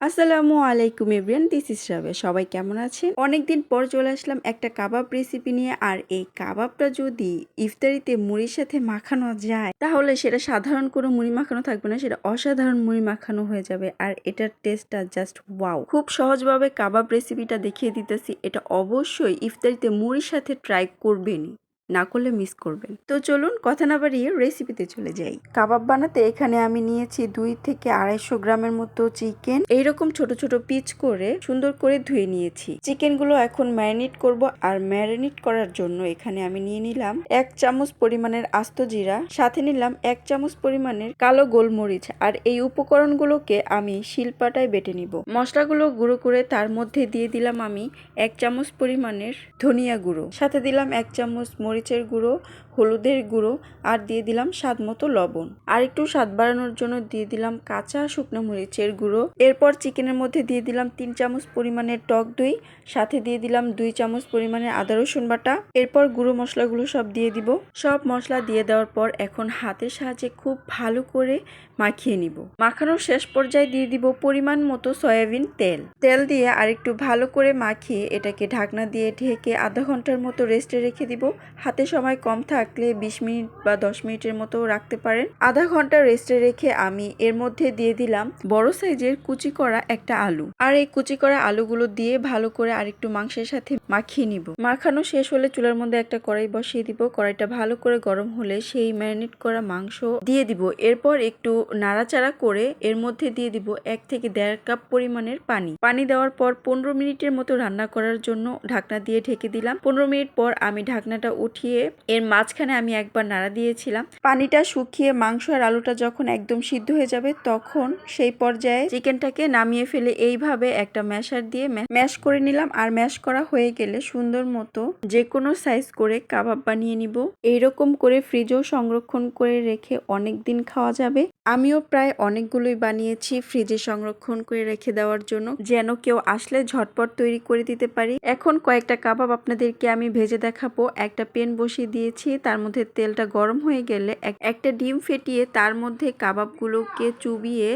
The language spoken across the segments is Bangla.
আসসালামু আলাইকুম এভরিয়ান দিস ইস রাবে সবাই কেমন আছেন? অনেকদিন পর চলে আসলাম একটা কাবাব রেসিপি নিয়ে, আর এই কাবাবটা যদি ইফতারিতে মুড়ির সাথে মাখানো যায়, তাহলে সেটা সাধারণ কোনো মুড়ি মাখানো থাকবে না, সেটা অসাধারণ মুড়ি মাখানো হয়ে যাবে, আর এটার টেস্টটা জাস্ট ওয়াও খুব সহজভাবে কাবাব রেসিপিটা দেখিয়ে দিতেছি, এটা অবশ্যই ইফতারিতে মুড়ির সাথে ট্রাই করবেনই। না করলে মিস করবেন। তো চলুন কথা না বাড়িয়ে রেসিপিতে চলে যাই। কাবাব বানাতে এখানে আমি নিয়েছি দুই থেকে আড়াইশো গ্রামের মতো চিকেন এইরকম ছোট ছোট পিচ করে সুন্দর করে ধুয়ে নিয়েছি। চিকেনগুলো এখন ম্যারিনেট করব আর ম্যারিনেট করার জন্য এখানে আমি নিয়ে নিলাম এক চামচ পরিমাণের আস্ত জিরা, সাথে নিলাম এক চামচ পরিমাণের কালো গোলমরিচ আর এই উপকরণগুলোকে আমি শিলপাটায় বেটে নিব। মশলাগুলো গুঁড়ো করে তার মধ্যে দিয়ে দিলাম আমি এক চামচ পরিমাণের ধনিয়া গুঁড়ো, সাথে দিলাম এক চামচ মরিচের গুঁড়ো, হলুদের গুঁড়ো আর দিয়ে দিলাম স্বাদ মতো লবণ। আর একটু স্বাদ বাড়ানোর জন্য দিয়ে দিলাম কাঁচা শুকনো মরিচের গুঁড়ো। এরপর চিকেনের মধ্যে দিয়ে দিলাম তিন চামচ পরিমাণের টক দই, সাথে দিয়ে দিলাম দুই চামচ পরিমাণের আদা রসুন বাটা। এরপর গুঁড়ো মশলাগুলো সব দিয়ে দিব। সব মশলা দিয়ে দেওয়ার পর এখন হাতের সাহায্যে খুব ভালো করে মাখিয়ে নিব। মাখানোর শেষ পর্যায়ে দিয়ে দিব পরিমাণ মতো সয়াবিন তেল। তেল দিয়ে আরেকটু ভালো করে মাখিয়ে এটাকে ঢাকনা দিয়ে ঢেকে আধা ঘণ্টার মতো রেস্টে রেখে দিব। হাতে সময় কম থাকলে বিশ মিনিট বা দশ মিনিটের মতো রাখতে পারেন। আধা ঘণ্টা রেস্টে রেখে আমি এর মধ্যে দিয়ে দিলাম বড় সাইজের কুচি করা একটা আলু। আর এই কুচি করা আলুগুলো দিয়ে ভালো করে আরেকটু মাংসের সাথে মাখিয়ে নিব। মাখানো শেষ হলে চুলার মধ্যে একটা কড়াই বসিয়ে দিব। কড়াইটা ভালো করে গরম হলে সেই ম্যারিনেট করা মাংস দিয়ে দিব। এরপর একটু নাড়াচাড়া করে এর মধ্যে দিয়ে দিব এক থেকে দেড় কাপ পরিমাণের পানি। পানি দেওয়ার পর পনেরো মিনিটের মতো রান্না করার জন্য ঢাকনা দিয়ে ঢেকে দিলাম। পনেরো মিনিট পর আমি ঢাকনাটা উঠিয়ে এর মাঝখানে আমি একবার নাড়া দিয়েছিলাম। পানিটা শুকিয়ে মাংস আর আলুটা যখন একদম সিদ্ধ হয়ে যাবে তখন সেই পর্যায়ে চিকেনটাকে নামিয়ে ফেলে এইভাবে একটা ম্যাশার দিয়ে ম্যাশ করে নিলাম আর ম্যাশ করা হয়ে গেলে সুন্দর মতো যে কোনো সাইজ করে কাবাব বানিয়ে নিব। এইরকম করে ফ্রিজেও সংরক্ষণ করে রেখে অনেক দিন খাওয়া যাবে। আমিও প্রায় অনেকগুলোই বানিয়েছি ফ্রিজে সংরক্ষণ করে রেখে দেওয়ার জন্য। যেন কেউ আসলে ঝটপট তৈরি করে দিতে পারি। এখন কয়েকটা কাবাব আপনাদেরকে আমি ভেজে দেখাবো। একটা পেন বসিয়ে দিয়েছি। তার মধ্যে তেলটা গরম হয়ে গেলে একটা ডিম ফেটিয়ে তার মধ্যে কাবাবগুলোকে চুবিয়ে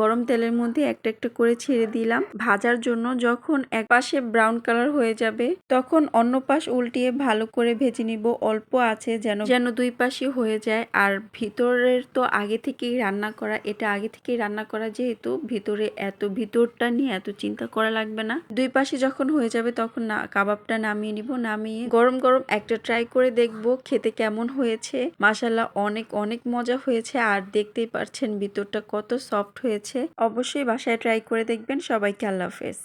গরম তেলের মধ্যে একটা একটা করে ছেড়ে দিলাম। ভাজার জন্য যখন এক পাশে ব্রাউন কালার হয়ে যাবে, তখন অন্য পাশ উল্টিয়ে ভালো করে ভেজে নিব। অল্প আছে যেন যেন দুই পাশই হয়ে যায়। আর ভিতরের তো আগে থেকেই রান্না করা, এটা আগে থেকেই রান্না করা যেহেতু, ভিতরে এত ভিতরটা নিয়ে এত চিন্তা করা লাগবে না। দুই পাশে যখন হয়ে যাবে তখন না, কাবাবটা নামিয়ে নিব। নামিয়ে গরম গরম একটা ট্রাই করে দেখব খেতে কেমন হয়েছে। মাসাল্লাহ অনেক অনেক মজা হয়েছে আর দেখতেই পারছেন ভিতরটা কত সফট হয়েছে। অবশ্যই বাসায় ট্রাই করে দেখবেন। সবাইকে আল্লাহ হাফেজ।